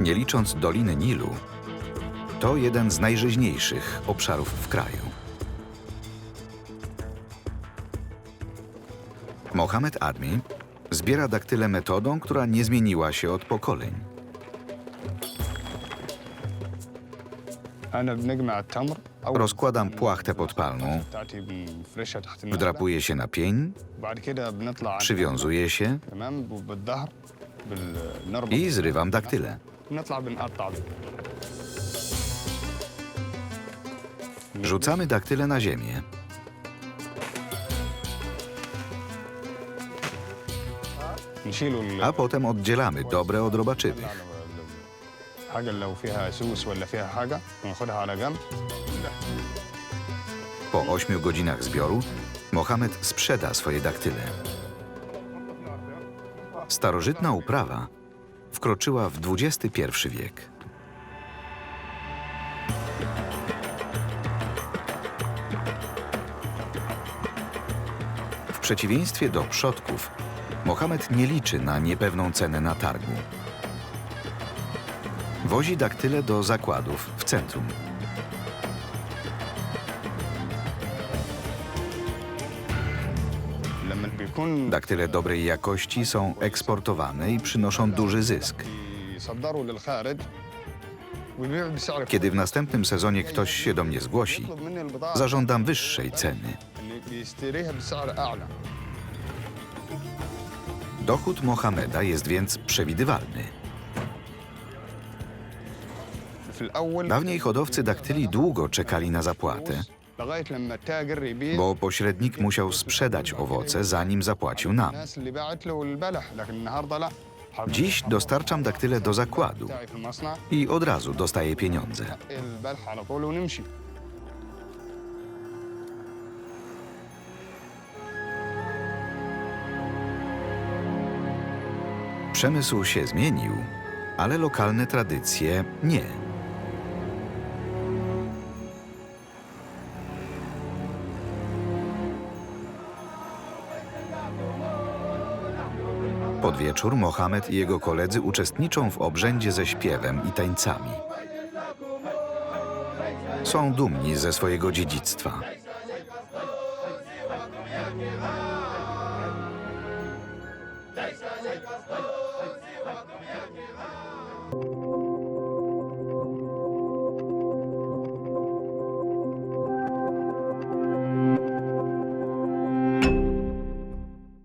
nie licząc Doliny Nilu, to jeden z najżyźniejszych obszarów w kraju. Mohamed Admi zbiera daktyle metodą, która nie zmieniła się od pokoleń. Rozkładam płachtę podpalną, wdrapuję się na pień, przywiązuję się i zrywam daktyle. Rzucamy daktyle na ziemię. A potem oddzielamy dobre od robaczywych. Po ośmiu godzinach zbioru Mohamed sprzeda swoje daktyle. Starożytna uprawa wkroczyła w XXI wiek. W przeciwieństwie do przodków, Mohamed nie liczy na niepewną cenę na targu. Wozi daktyle do zakładów w centrum. Daktyle dobrej jakości są eksportowane i przynoszą duży zysk. Kiedy w następnym sezonie ktoś się do mnie zgłosi, zażądam wyższej ceny. Dochód Mohameda jest więc przewidywalny. Dawniej hodowcy daktyli długo czekali na zapłatę, bo pośrednik musiał sprzedać owoce, zanim zapłacił nam. Dziś dostarczam daktyle do zakładu i od razu dostaję pieniądze. Przemysł się zmienił, ale lokalne tradycje nie. pod wieczór Mohamed i jego koledzy uczestniczą w obrzędzie ze śpiewem i tańcami. Są dumni ze swojego dziedzictwa.